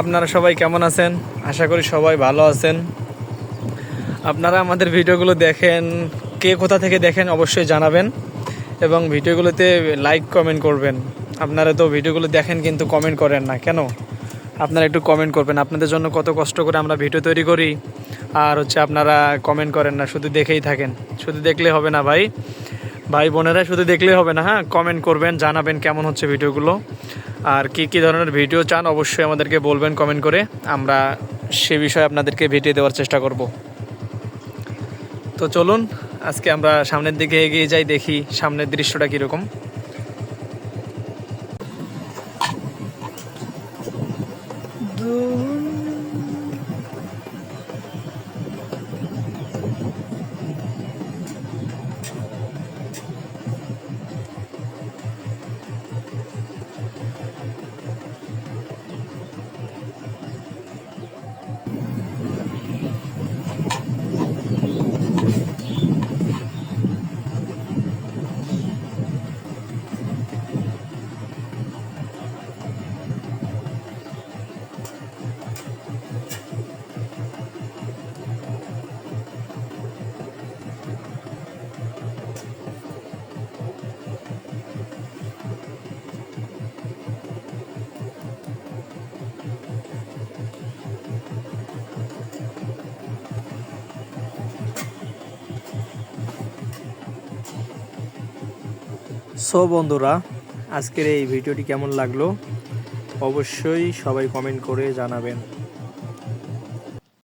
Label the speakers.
Speaker 1: আপনারা সবাই কেমন আছেন? আশা করি সবাই ভালো আছেন। আপনারা আমাদের ভিডিওগুলো দেখেন, কে কোথা থেকে দেখেন অবশ্যই জানাবেন এবং ভিডিওগুলোতে লাইক কমেন্ট করবেন। আপনারা তো ভিডিওগুলো দেখেন কিন্তু কমেন্ট করেন না, কেন? আপনারা একটু কমেন্ট করবেন। আপনাদের জন্য কত কষ্ট করে আমরা ভিডিও তৈরি করি। আর হচ্ছে আপনারা কমেন্ট করেন না, শুধু দেখেই থাকেন। শুধু দেখলে হবে না ভাই। ভাই বোনেরা, শুধু দেখলেই হবে না হ্যাঁ? কমেন্ট করবেন, জানাবেন কেমন হচ্ছে ভিডিওগুলো। আর কি কি ধরনের ভিডিও চান, অবশ্যই আমাদেরকে বলবেন কমেন্ট করে। আমরা সে বিষয়ে আপনাদেরকে ভিডিও দেওয়ার চেষ্টা করব। তো চলুন, আজকে আমরা সামনের দিকে এগিয়ে যাই, দেখি সামনের দৃশ্যটা কীরকম। সো বন্ধুরা আজকের এই ভিডিওটি কেমন লাগল? অবশ্যই সবাই কমেন্ট করে জানাবেন।